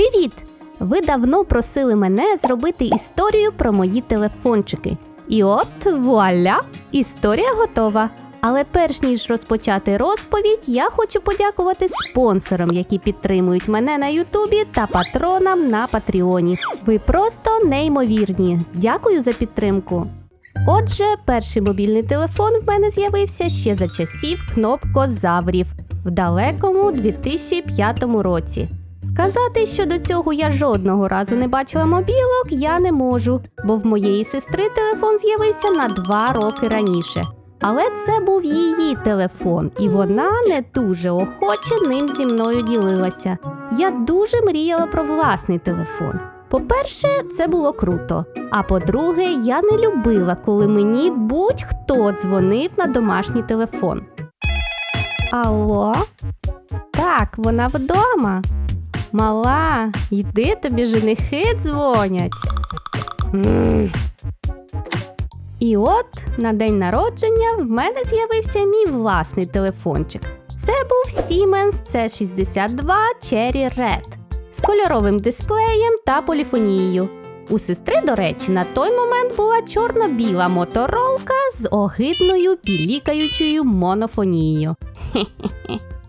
Привіт! Ви давно просили мене зробити історію про мої телефончики. І от вуаля! Історія готова. Але перш ніж розпочати розповідь, я хочу подякувати спонсорам, які підтримують мене на Ютубі та патронам на Патреоні. Ви просто неймовірні. Дякую за підтримку. Отже, перший мобільний телефон в мене з'явився ще за часів кнопкозаврів в далекому 2005 році. Сказати, що до цього я жодного разу не бачила мобілок, я не можу, бо в моєї сестри телефон з'явився на два роки раніше. Але це був її телефон, і вона не дуже охоче ним зі мною ділилася. Я дуже мріяла про власний телефон. По-перше, це було круто. А по-друге, я не любила, коли мені будь-хто дзвонив на домашній телефон. Алло? Так, вона вдома. Мала, йди тобі женихи дзвонять. І от на день народження в мене з'явився мій власний телефончик. Це був Siemens C62 Cherry Red з кольоровим дисплеєм та поліфонією. У сестри, до речі, на той момент була чорно-біла моторолка з огидною пілікаючою монофонією.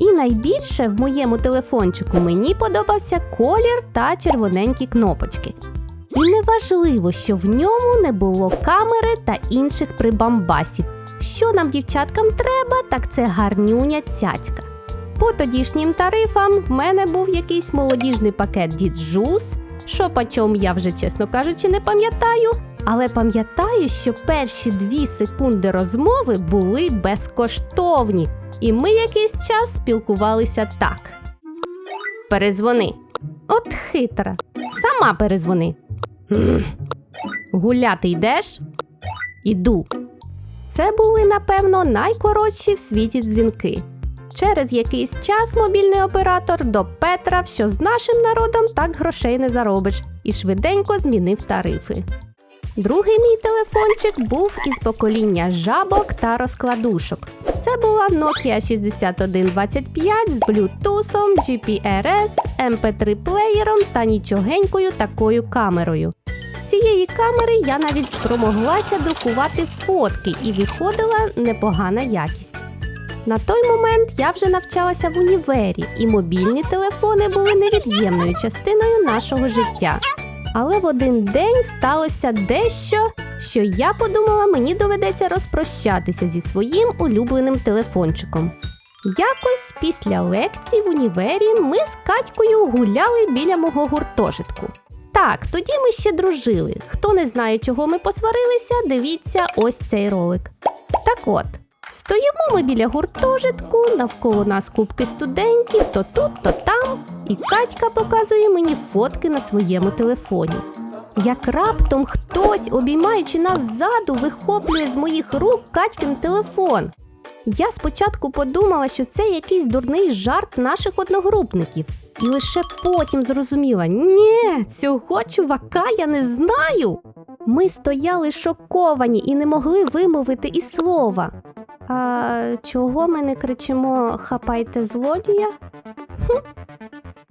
І найбільше в моєму телефончику мені подобався колір та червоненькі кнопочки. І неважливо, що в ньому не було камери та інших прибамбасів. Що нам, дівчаткам, треба, так це гарнюня цяцька. По тодішнім тарифам в мене був якийсь молодіжний пакет діджус, що почом я вже, чесно кажучи, не пам'ятаю. Але пам'ятаю, що перші дві секунди розмови були безкоштовні, і ми якийсь час спілкувалися так. Перезвони. От хитра. Сама перезвони. Гуляти йдеш? Іду. Це були, напевно, найкоротші в світі дзвінки. Через якийсь час мобільний оператор допетрав, що з нашим народом так грошей не заробиш, і швиденько змінив тарифи. Другий мій телефончик був із покоління жабок та розкладушок. Це була Nokia 6125 з Bluetooth, GPRS, MP3 плеєром та нічогенькою такою камерою. З цієї камери я навіть спромоглася друкувати фотки і виходила непогана якість. На той момент я вже навчалася в універі, і мобільні телефони були невід'ємною частиною нашого життя. Але в один день сталося дещо, що я подумала, мені доведеться розпрощатися зі своїм улюбленим телефончиком. Якось після лекцій в універі ми з Катькою гуляли біля мого гуртожитку. Так, тоді ми ще дружили. Хто не знає, чого ми посварилися, дивіться ось цей ролик. Так от, стоїмо ми біля гуртожитку, навколо нас кубки студентів, то тут, то там, і Катька показує мені фотки на своєму телефоні. Як раптом хтось, обіймаючи нас ззаду, вихоплює з моїх рук Катькин телефон. Я спочатку подумала, що це якийсь дурний жарт наших одногрупників, і лише потім зрозуміла: ні, цього чувака я не знаю. Ми стояли шоковані і не могли вимовити і слова. А чого ми не кричимо хапайте злодія? Хм.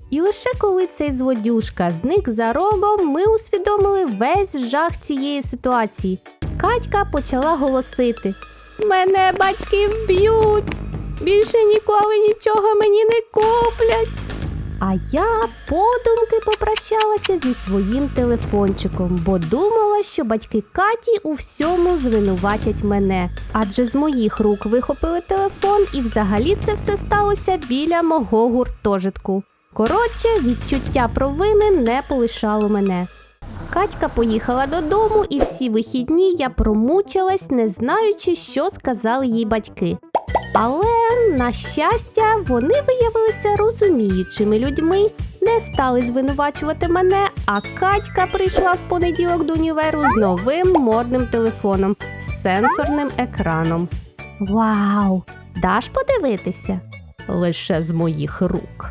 І лише коли цей злодюшка зник за рогом, ми усвідомили весь жах цієї ситуації. Катька почала голосити: Мене батьки вб'ють! Більше ніколи нічого мені не куплять. А я подумки попрощалася зі своїм телефончиком, бо думала, що батьки Каті у всьому звинуватять мене. Адже з моїх рук вихопили телефон, і взагалі це все сталося біля мого гуртожитку. Коротше, відчуття провини не полишало мене. Катька поїхала додому, і всі вихідні я промучилась, не знаючи, що сказали їй батьки. Але, на щастя, вони виявилися розуміючими людьми, не стали звинувачувати мене, а Катька прийшла в понеділок до універу з новим модним телефоном з сенсорним екраном. Вау! Даш подивитися? Лише з моїх рук.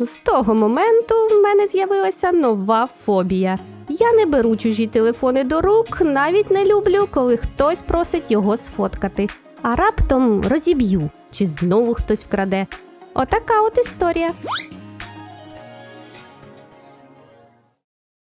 З того моменту в мене з'явилася нова фобія. Я не беру чужі телефони до рук, навіть не люблю, коли хтось просить його сфоткати. А раптом розіб'ю, чи знову хтось вкраде. Отака от історія.